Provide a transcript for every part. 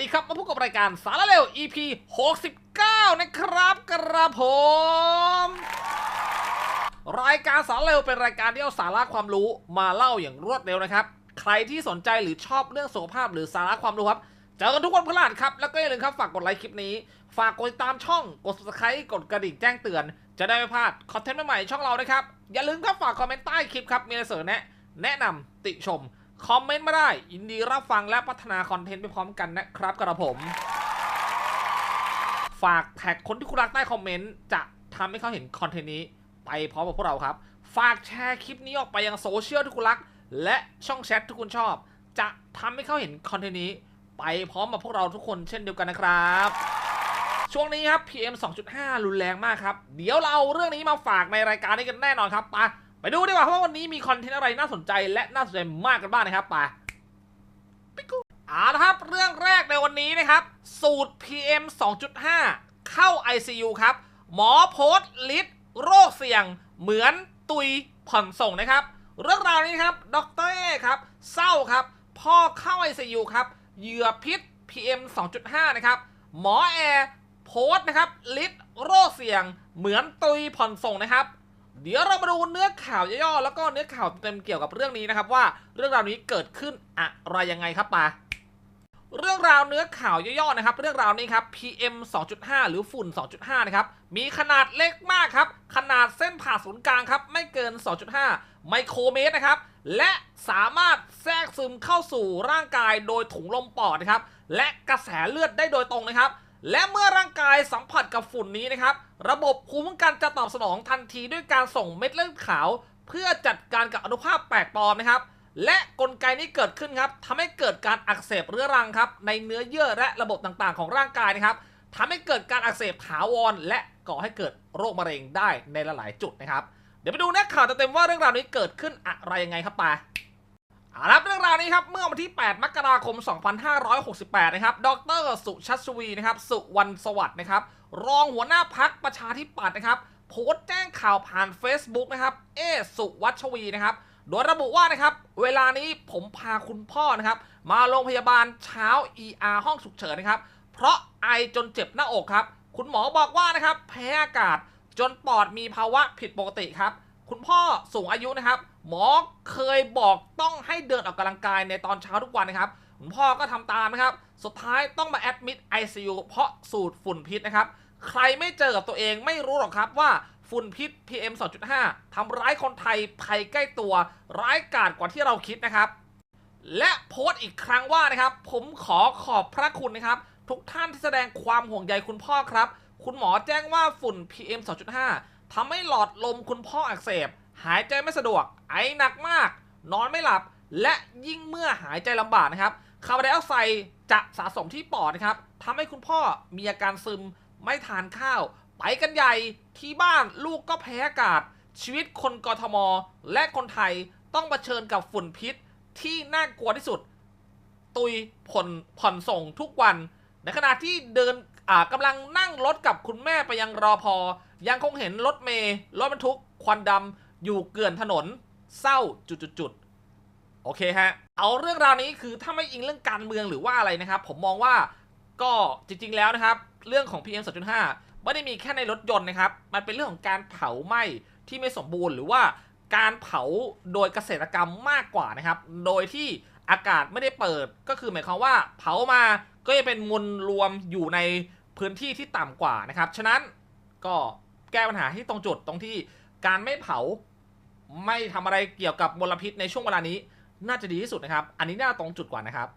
ดีครับ มาพบกับรายการสารเร็ว EP 69 นะครับกระผม รายการสารเร็วเป็นรายการที่เอาสาระความรู้มาเล่าอย่างรวดเร็วนะครับ ใครที่สนใจหรือชอบเรื่องสุขภาพหรือสาระความรู้ครับ เจอกันทุกวันพฤหัสครับ แล้วก็อย่าลืมครับฝากกดไลค์คลิปนี้ ฝากกดติดตามช่อง กด subscribe กดกระดิ่งแจ้งเตือน จะได้ไม่พลาดคอนเทนต์ใหม่ๆช่องเรานะครับ อย่าลืมครับฝากคอมเมนต์ใต้คลิปครับ มีอะไรเสนอแนะ แนะนำติชม คอมเมนต์มาได้ยินดีรับฟังและพัฒนาคอนเทนต์ไปพร้อมกันนะครับกระผม ฝากแท็กคนที่คุณรักใต้คอมเมนต์จะทำให้เขาเห็นคอนเทนต์นี้ไปพร้อมกับพวกเราครับ ฝากแชร์คลิปนี้ออกไปยังโซเชียลที่คุณรัก และช่องแชทที่คุณชอบ จะทำให้เขาเห็นคอนเทนต์นี้ไปพร้อมกับพวกเราทุกคนเช่นเดียวกันนะครับ ช่วงนี้ครับ PM 2.5 รุนแรงมากครับ เดี๋ยวเราเอาเรื่องนี้มาฝากในรายการนี้กันแน่นอนครับไป ไปดูดีกว่าว่าวันนี้มีคอนเทนต์อะไรน่าสนใจและน่าสนใจมากกันบ้างนะครับไปปิกกุเอาละครับ เรื่องแรกในวันนี้นะครับ สูตร PM 2.5 เข้า ICU ครับ หมอโพสต์ลิสต์โรคเสี่ยง เหมือนตุยผ่อนส่งนะครับ เรื่องราวนี้ครับ ดรเอครับ เศร้าครับ พ่อเข้า ICU ครับ เหยื่อพิษ PM 2.5 นะครับ หมอแอร์โพสต์นะครับลิสต์โรคเสี่ยง เหมือนตุยผ่อนส่งนะครับ เดี๋ยวเรามาดูเนื้อข่าวย่อๆแล้วก็เนื้อข่าวเต็มเกี่ยวกับเรื่องนี้นะครับว่าเรื่องราวนี้เกิดขึ้นอะไรยังไงครับปาเรื่องราวเนื้อข่าวย่อๆนะครับ เรื่องราวนี้ครับ PM 2.5 หรือฝุ่น 2.5 นะครับ มีขนาดเล็กมากครับ ขนาดเส้นผ่าศูนย์กลางครับ ไม่เกิน 2.5 ไมโครเมตรนะครับ และสามารถแทรกซึมเข้าสู่ร่างกายโดยถุงลมปอดนะครับ และกระแสเลือดได้โดยตรงนะครับ และเมื่อร่างกายสัมผัสกับฝุ่นนี้นะครับ ระบบภูมิคุ้มกันจะตอบสนองทันทีด้วยการส่งเม็ดเลือดขาว เพื่อจัดการกับอนุภาคแปลกปลอมนะครับ และกลไกนี้เกิดขึ้นครับทำให้เกิดการอักเสบเรื้อรังครับในเนื้อเยื่อและระบบต่างๆ ของร่างกายนะครับทำให้เกิดการอักเสบถาวรและก่อให้เกิดโรคมะเร็งได้ในหลายๆจุดนะครับ เดี๋ยวไปดูเนื้อข่าวเต็มๆว่าเรื่องราวนี้เกิดขึ้นอะไรยังไงครับปา อาละครับเรื่องราวนี้ครับเมื่อวันที่ 8 มกราคม 2568 นะครับ ดร สุชัชวีนะครับ สุวรรณสวัสดิ์นะครับ รองหัวหน้าพักประชาธิปัตย์นะครับ โพสต์แจ้งข่าวผ่าน Facebook นะครับ เอสุวัชวีนะครับ โดยระบุว่านะครับ เวลานี้ผมพาคุณพ่อนะครับ มาโรงพยาบาลเช้า ER ห้องฉุกเฉินนะครับ เพราะไอจนเจ็บหน้าอกครับ คุณหมอบอกว่านะครับ แพ้อากาศจนปอดมีภาวะผิดปกติครับ คุณพ่อสูงอายุนะครับ หมอเคยบอกต้องให้เดินออกกำลังกายในตอนเช้าทุกวันนะครับคุณพ่อก็ทำตามนะครับ สุดท้ายต้องมาแอดมิด ICU เพราะสูดฝุ่นพิษนะครับ ใครไม่เจอกับตัวเองไม่รู้หรอกครับว่าฝุ่นพิษ PM 2.5ทำร้ายคนไทยภัยใกล้ตัว ร้ายกาจกว่าที่เราคิดนะครับ และโพสต์อีกครั้งว่านะครับ ผมขอขอบพระคุณนะครับ ทุกท่านที่แสดงความห่วงใยคุณพ่อครับ คุณหมอแจ้งว่าฝุ่น PM 2.5ทำให้หลอดลมคุณพ่ออักเสบ หายใจไม่สะดวก ไอหนักมาก นอนไม่หลับ และยิ่งเมื่อหายใจลำบากนะครับคาร์บอนไดออกไซด์จะสะสมที่ปอดนะครับทำให้คุณพ่อมีอาการซึมไม่ทานข้าว ไปกันใหญ่ที่บ้านลูกก็แพ้อากาศ ชีวิตคนกทม และคนไทยต้องเผชิญกับฝุ่นพิษที่น่ากลัวที่สุด ตุยผ่อนผ่อนส่งทุกวัน ในขณะที่เดินกำลังนั่งรถกับคุณแม่ไปยังรอพอ ยังคงเห็นรถเมย์รถบรรทุก ควันดำ อยู่เกลื่อนถนนเศร้าจุดๆโอเคฮะ เอาเรื่องราวนี้คือถ้าไม่อิงเรื่องการเมืองหรือว่าอะไรนะครับ ผมมองว่าก็จริงๆแล้วนะครับ เรื่องของ PM 2.5 ไม่ได้มีแค่ในรถยนต์นะครับ มันเป็นเรื่องของการเผาไหม้ที่ไม่สมบูรณ์ หรือว่าการเผาโดยเกษตรกรรมมากกว่านะครับ โดยที่อากาศไม่ได้เปิดก็คือหมายความว่าเผามาก็จะเป็นมวลรวมอยู่ในพื้นที่ที่ต่ำกว่านะครับ ฉะนั้นก็แก้ปัญหาที่ตรงจุดตรงที่ การไม่เผาไม่ทำอะไรเกี่ยวกับมลพิษในช่วงเวลานี้ น่าจะดีที่สุดนะครับ อันนี้น่าตรงจุดกว่านะครับ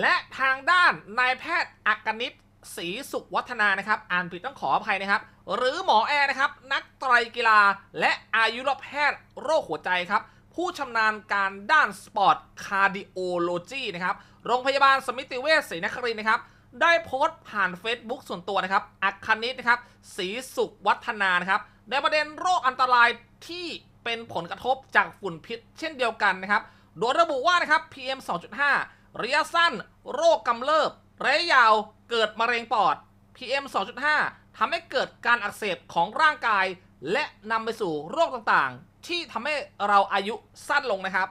และทางด้านนายแพทย์อักนิตศรีสุขวัฒนานะครับ อ่านผิดต้องขออภัยนะครับ หรือหมอแอร์นะครับ นักไตรกีฬา และอายุรแพทย์โรคหัวใจครับ ผู้ชำนาญการด้านสปอร์ตคาร์ดิโอโลจีนะครับ โรงพยาบาลสมิติเวชศรีนครินทร์นะครับ ได้โพสต์ผ่าน Facebook ส่วนตัวนะครับอัคคณิตนะครับศรีสุขวัฒนานะครับในประเด็นโรคอันตรายที่เป็นผลกระทบจากฝุ่นพิษ เช่นเดียวกันนะครับ โดยระบุว่านะครับ PM 2.5 ระยะสั้น โรคกำเริบ ระยะยาวเกิดมะเร็งปอด PM 2.5ทำให้เกิดการอักเสบของร่างกาย และนำไปสู่โรคต่างๆ ที่ทำให้เราอายุสั้นลงนะครับ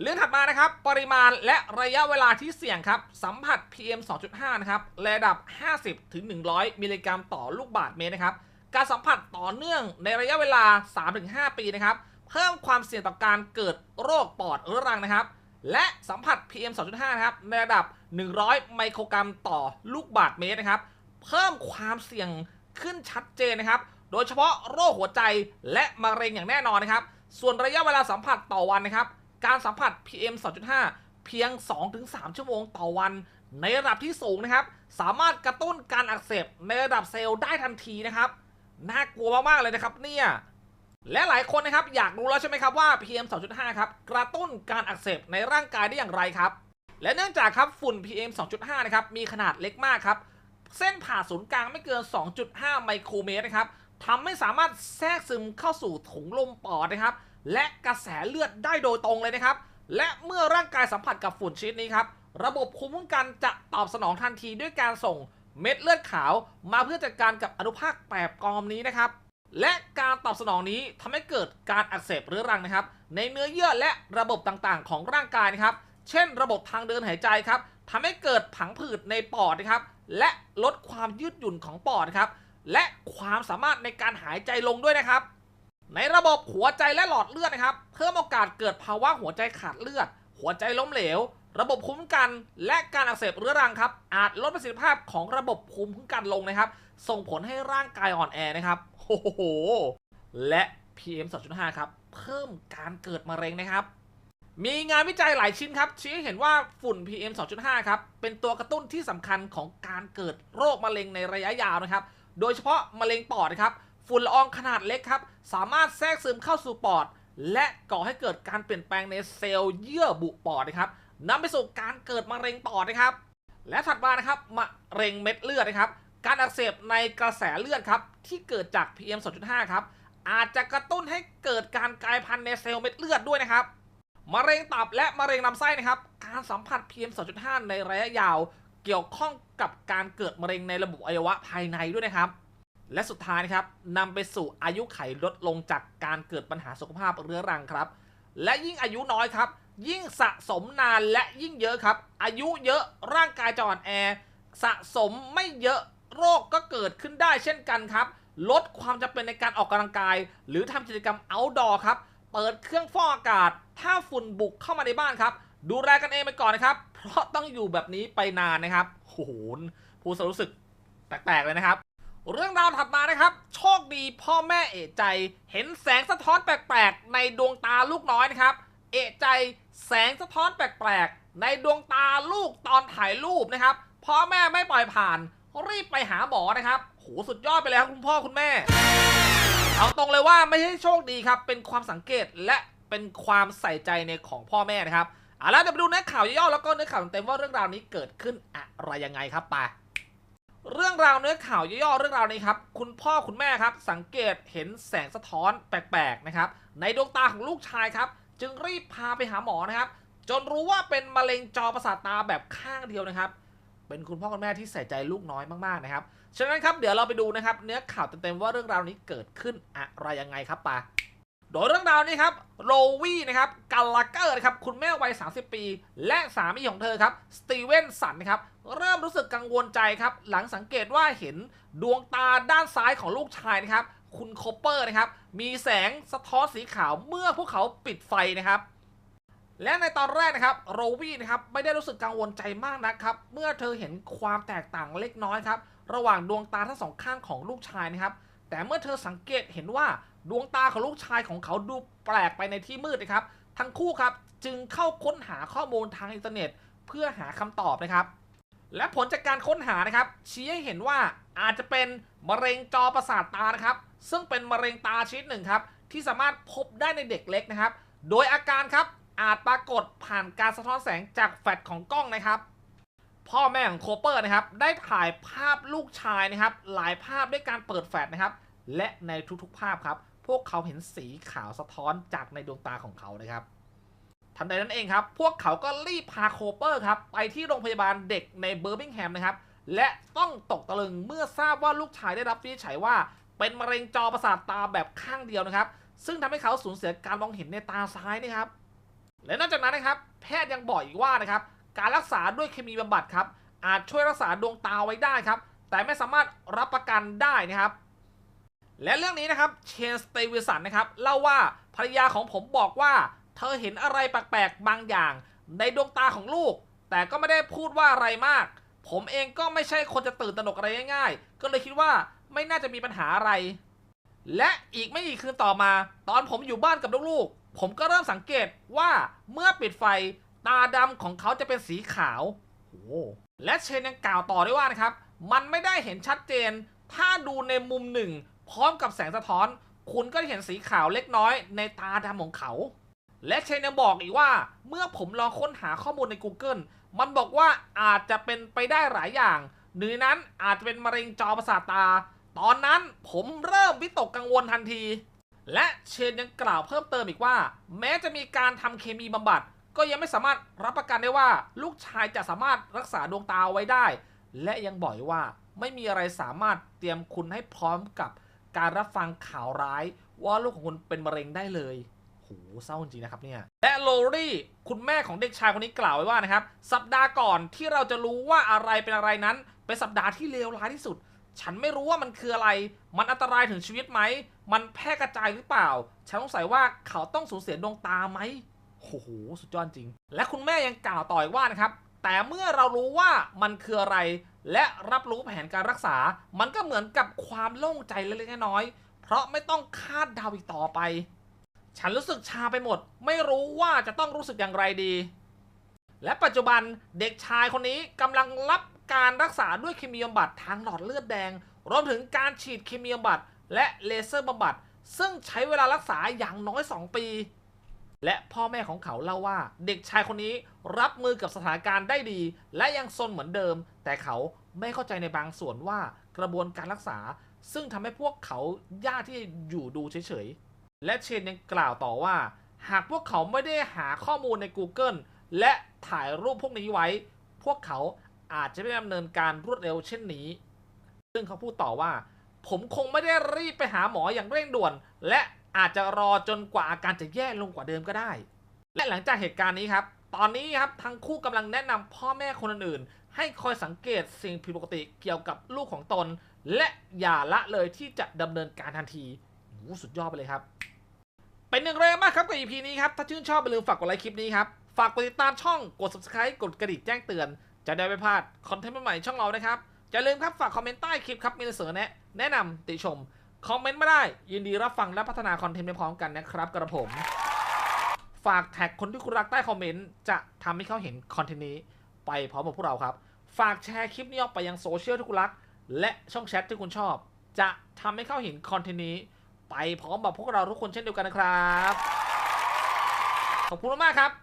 เรื่องถัดมานะครับ ปริมาณและระยะเวลาที่เสี่ยงครับ สัมผัส PM 2.5 นะครับระดับ 50 ถึง 100 มิลลิกรัมต่อลูกบาศก์เมตรนะครับ การสัมผัสต่อเนื่องในระยะเวลา 3-5 ปีนะครับ เพิ่มความเสี่ยงต่อการเกิดโรคปอดเรื้อรังนะครับ และสัมผัส PM 2.5 นะครับ ในระดับ 100 ไมโครกรัมต่อลูกบาศก์เมตรนะครับ เพิ่มความเสี่ยงขึ้นชัดเจนนะครับ โดยเฉพาะโรคหัวใจและมะเร็งอย่างแน่นอนนะครับ ส่วนระยะเวลาสัมผัสต่อวันนะครับ การสัมผัส PM 2.5 เพียง 2-3 ชั่วโมงต่อวัน ในระดับที่สูงนะครับ สามารถกระตุ้นการอักเสบในระดับเซลล์ได้ทันทีนะครับ น่ากลัวมาก ๆ เลยนะครับเนี่ยและหลายคนนะครับอยากรู้แล้วใช่ไหมครับว่า PM 2.5 ครับกระตุ้นการอักเสบในร่างกายได้อย่างไรครับ และเนื่องจากครับฝุ่น PM 2.5 นะครับมีขนาดเล็กมากครับ เส้นผ่าศูนย์กลางไม่เกิน 2.5 ไมโครเมตรนะครับทำให้สามารถแทรกซึมเข้าสู่ถุงลมปอดนะครับ และกระแสเลือดได้โดยตรงเลยนะครับ และเมื่อร่างกายสัมผัสกับฝุ่นชนิดนี้ครับ ระบบภูมิคุ้มกันจะตอบสนองทันทีด้วยการส่งเม็ดเลือดขาวมาเพื่อจัดการกับอนุภาคแปบกอมนี้นะครับ และการตอบสนองนี้ทำให้เกิดการอักเสบเรื้อรังนะครับ ในเนื้อเยื่อและระบบต่างๆ ของร่างกายนะครับ เช่น ระบบทางเดินหายใจครับทำให้เกิดผังผืดในปอดนะครับ และลดความยืดหยุ่นของปอดครับ และความสามารถในการหายใจลงด้วยนะครับ ในระบบหัวใจและหลอดเลือดนะครับ เพิ่มโอกาสเกิดภาวะหัวใจขาดเลือด หัวใจล้มเหลว ระบบคุ้มกัน และการอักเสบเรื้อรังครับ อาจลดประสิทธิภาพของระบบภูมิคุ้มกันลงนะครับ ส่งผลให้ร่างกายอ่อนแอนะครับโอ้โหและ PM 2.5 ครับ เพิ่มการเกิดมะเร็งนะครับ มีงานวิจัยหลายชิ้นครับ ชี้เห็นว่าฝุ่น PM 2.5 ครับ เป็นตัวกระตุ้นที่สำคัญของการเกิดโรคมะเร็งในระยะยาวนะครับ โดยเฉพาะมะเร็งปอดนะครับ ฝุ่นละอองขนาดเล็กครับ สามารถแทรกซึมเข้าสู่ปอด และก่อให้เกิดการเปลี่ยนแปลงในเซลล์เยื่อบุปอดนะครับนำไปสู่การเกิดมะเร็งปอดนะครับ และถัดมานะครับมะเร็งเม็ดเลือดนะครับ การอักเสบในกระแสเลือดครับที่เกิดจาก PM 2.5 ครับอาจจะกระตุ้นให้เกิดการกลายพันธุ์ในเซลล์เม็ดเลือดด้วยนะครับมะเร็งตับและมะเร็งลำไส้นะครับ การสัมผัส PM 2.5 ในระยะยาว เกี่ยวข้องกับการเกิดมะเร็งในระบบอวัยวะภายในด้วยนะครับ และสุดท้ายนะครับนำไปสู่อายุไขลดลงจากการเกิดปัญหาสุขภาพเรื้อรังครับ และยิ่งอายุน้อยครับ ยิ่งสะสมนานและยิ่งเยอะครับ อายุเยอะร่างกายจะอ่อนแอ สะสมไม่เยอะโรคก็เกิดขึ้นได้เช่นกันครับ ลดความจำเป็นในการออกกำลังกาย หรือทำกิจกรรม outdoor ครับ เปิดเครื่องฟอกอากาศ ถ้าฝุ่นบุกเข้ามาในบ้านครับ ดูแลกันเองไปก่อนนะครับ เพราะต้องอยู่แบบนี้ไปนานนะครับโอ้โหผู้รู้สึกแปลกๆเลยนะครับ เรื่องราวถัดมานะครับ โชคดีพ่อแม่เอะใจ เห็นแสงสะท้อนแปลกๆ ในดวงตาลูกน้อยนะครับ เอะใจแสงสะท้อนแปลกๆ ในดวงตาลูกตอนถ่ายรูปนะครับ พ่อแม่ไม่ปล่อยผ่าน รีบไปหาหมอนะครับโหสุดยอดไปเลยครับคุณพ่อคุณแม่ เอาตรงเลยว่าไม่ใช่โชคดีครับ เป็นความสังเกตและเป็นความใส่ใจในของพ่อแม่นะครับเอาละเดี๋ยวไปดูเนื้อข่าวย่อแล้วก็เนื้อข่าวเต็มว่าเรื่องราวนี้เกิดขึ้นอะไรยังไงครับไป เรื่องราวเนื้อข่าวย่อๆเรื่องราวนี้ครับ คุณพ่อคุณแม่ครับสังเกตเห็นแสงสะท้อนแปลกๆนะครับ ในดวงตาของลูกชายครับ จึงรีบพาไปหาหมอนะครับ จนรู้ว่าเป็นมะเร็งจอประสาทตาแบบข้างเดียวนะครับ เป็นคุณพ่อคุณแม่ที่ใส่ใจลูกน้อยมากๆนะครับฉะนั้นครับเดี๋ยวเราไปดูนะครับ เนื้อข่าวเต็มๆว่าเรื่องราวนี้เกิดขึ้นอะไรยังไงครับปา โดยเรื่องราวนี้ครับโรวี่นะครับกัลลาเกอร์นะครับคุณแม่วัย 30 ปี และสามีของเธอครับสตีเวนสันนะครับเริ่มรู้สึกกังวลใจครับหลังสังเกตว่าเห็นดวงตาด้านซ้ายของลูกชายนะครับคุณโคปเปอร์นะครับมีแสงสะท้อนสีขาวเมื่อพวกเขาปิดไฟนะครับและในตอนแรกนะครับโรวี่นะครับไม่ได้รู้สึกกังวลใจมากนะครับเมื่อเธอเห็นความแตกต่างเล็กน้อยครับระหว่างดวงตาทั้งสองข้างของลูกชายนะครับแต่เมื่อเธอสังเกตเห็นว่า ดวงตาของลูกชายของเขาดูแปลกไปในที่มืดนะครับ ทั้งคู่ครับจึงเข้าค้นหาข้อมูลทางอินเทอร์เน็ต เพื่อหาคำตอบนะครับ และผลจากการค้นหานะครับ ชี้ให้เห็นว่าอาจจะเป็นมะเร็งจอประสาทตานะครับ ซึ่งเป็นมะเร็งตาชนิดหนึ่งครับที่สามารถพบได้ในเด็กเล็กนะครับ โดยอาการครับอาจปรากฏผ่านการสะท้อนแสงจากแฟลชของกล้องนะครับ พ่อแม่ของโคเปอร์นะครับ ได้ถ่ายภาพลูกชายนะครับ หลายภาพด้วยการเปิดแฟลชนะครับ และในทุกๆภาพครับ พวกเขาเห็นสีขาวสะท้อนจากในดวงตาของเขานะครับทันใดนั้นเองครับ พวกเขาก็รีบพาโคเปอร์ครับ ไปที่โรงพยาบาลเด็กในเบอร์มิงแฮมนะครับ และต้องตกตะลึงเมื่อทราบว่าลูกชายได้รับวินิจฉัยว่า เป็นมะเร็งจอประสาทตาแบบข้างเดียวนะครับ ซึ่งทำให้เขาสูญเสียการมองเห็นในตาซ้ายนะครับ และนอกจากนั้นนะครับ แพทย์ยังบอกอีกว่านะครับ การรักษาด้วยเคมีบำบัดครับ อาจช่วยรักษาดวงตาไว้ได้ครับ แต่ไม่สามารถรับประกันได้นะครับ และเรื่องนี้นะครับเชนสเตวิสันนะครับเล่าว่าภรรยาของผมบอกว่า เธอเห็นอะไรแปลกๆบางอย่าง ในดวงตาของลูก แต่ก็ไม่ได้พูดว่าอะไรมาก ผมเองก็ไม่ใช่คนจะตื่นตระหนกอะไรง่าย ๆ ก็เลยคิดว่าไม่น่าจะมีปัญหาอะไร และอีกไม่กี่คืนต่อมา ตอนผมอยู่บ้านกับลูกๆผมก็เริ่มสังเกตว่าเมื่อปิดไฟตาดำของเขาจะเป็นสีขาวโอ้และเชนยังกล่าวต่อด้วยว่านะครับ มันไม่ได้เห็นชัดเจน ถ้าดูในมุมหนึ่ง พร้อมกับแสงสะท้อน คุณก็จะเห็นสีขาวเล็กน้อยในตาดำของเขา และเชนยังบอกอีกว่า เมื่อผมลองค้นหาข้อมูลใน Google มันบอกว่าอาจจะเป็นไปได้หลายอย่าง หนึ่งนั้นอาจจะเป็นมะเร็งจอประสาทตา ตอนนั้นผมเริ่มวิตกกังวลทันที และเชนยังกล่าวเพิ่มเติมอีกว่า แม้จะมีการทำเคมีบำบัด ก็ยังไม่สามารถรับประกันได้ว่า ลูกชายจะสามารถรักษาดวงตาไว้ได้ และยังบอกว่าไม่มีอะไรสามารถเตรียมคุณให้พร้อมกับ การรับฟังข่าวร้ายว่าลูกของคุณเป็นมะเร็งได้เลยโหเศร้าจริงนะครับเนี่ย และโลรี่คุณแม่ของเด็กชายคนนี้กล่าวไว้ว่านะครับ สัปดาห์ก่อนที่เราจะรู้ว่าอะไรเป็นอะไรนั้น เป็นสัปดาห์ที่เลวร้ายที่สุด ฉันไม่รู้ว่ามันคืออะไร มันอันตรายถึงชีวิตไหม มันแพร่กระจายหรือเปล่า ฉันสงสัยว่าเขาต้องสูญเสียดวงตาไหมโอ้โห สุดยอดจริง และคุณแม่ยังกล่าวต่ออีกว่านะครับ แต่เมื่อเรารู้ว่ามันคืออะไร และรับรู้แผนการรักษา มันก็เหมือนกับความโล่งใจเล็กๆน้อยๆเพราะไม่ต้องคาดเดาอีกต่อไป ฉันรู้สึกชาไปหมด ไม่รู้ว่าจะต้องรู้สึกอย่างไรดี และปัจจุบันเด็กชายคนนี้กำลังรับการรักษาด้วยเคมีบำบัดทางหลอดเลือดแดง รวมถึงการฉีดเคมีบำบัดและเลเซอร์บำบัด ซึ่งใช้เวลารักษาอย่างน้อย 2 ปี และพ่อแม่ของเขาเล่าว่าเด็กชายคนนี้รับมือกับสถานการณ์ได้ดี และยังซนเหมือนเดิม แต่เขาไม่เข้าใจในบางส่วนว่ากระบวนการรักษา ซึ่งทำให้พวกเขายากที่อยู่ดูเฉยๆ และเชนยังกล่าวต่อว่า หากพวกเขาไม่ได้หาข้อมูลใน Google และถ่ายรูปพวกนี้ไว้ พวกเขาอาจจะไม่ดำเนินการรวดเร็วเช่นนี้ ซึ่งเขาพูดต่อว่า ผมคงไม่ได้รีบไปหาหมออย่างเร่งด่วน และ อาจจะรอจนกว่าอาการจะแย่ลงกว่าเดิมก็ได้ และหลังจากเหตุการณ์นี้ครับ ตอนนี้ครับทั้งคู่กำลังแนะนำพ่อแม่คนอื่นๆให้คอยสังเกตสิ่งผิดปกติเกี่ยวกับลูกของตน และอย่าละเลยที่จะดำเนินการทันทีโอ้โหสุดยอดไปเลยครับเป็นอย่งไรมากครับกับ EP นี้ครับ ถ้าชื่นชอบอย่าลืมฝากกดไลค์คลิปนี้ครับ ฝากกดติดตามช่องกด subscribe กดกระดิ่งแจ้งเตือน จะได้ไม่พลาดคอนเทนต์ใหม่ๆช่องเรานะครับอย่าลืมครับฝากคอมเมนต์ใต้คลิปครับมีเสนอแนะแนะนำติชม คอมเมนต์มาได้ ยินดีรับฟังและพัฒนาคอนเทนต์ไปพร้อมกันนะครับกระผม ฝากแท็กคนที่คุณรักใต้คอมเมนต์จะทำให้เขาเห็นคอนเทนต์นี้ไปพร้อมกับพวกเราครับ ฝากแชร์คลิปนี้ออกไปยังโซเชียลที่คุณรัก และช่องแชทที่คุณชอบ จะทำให้เขาเห็นคอนเทนต์นี้ ไปพร้อมกับพวกเราทุกคนเช่นเดียวกันนะครับ ขอบคุณมากครับ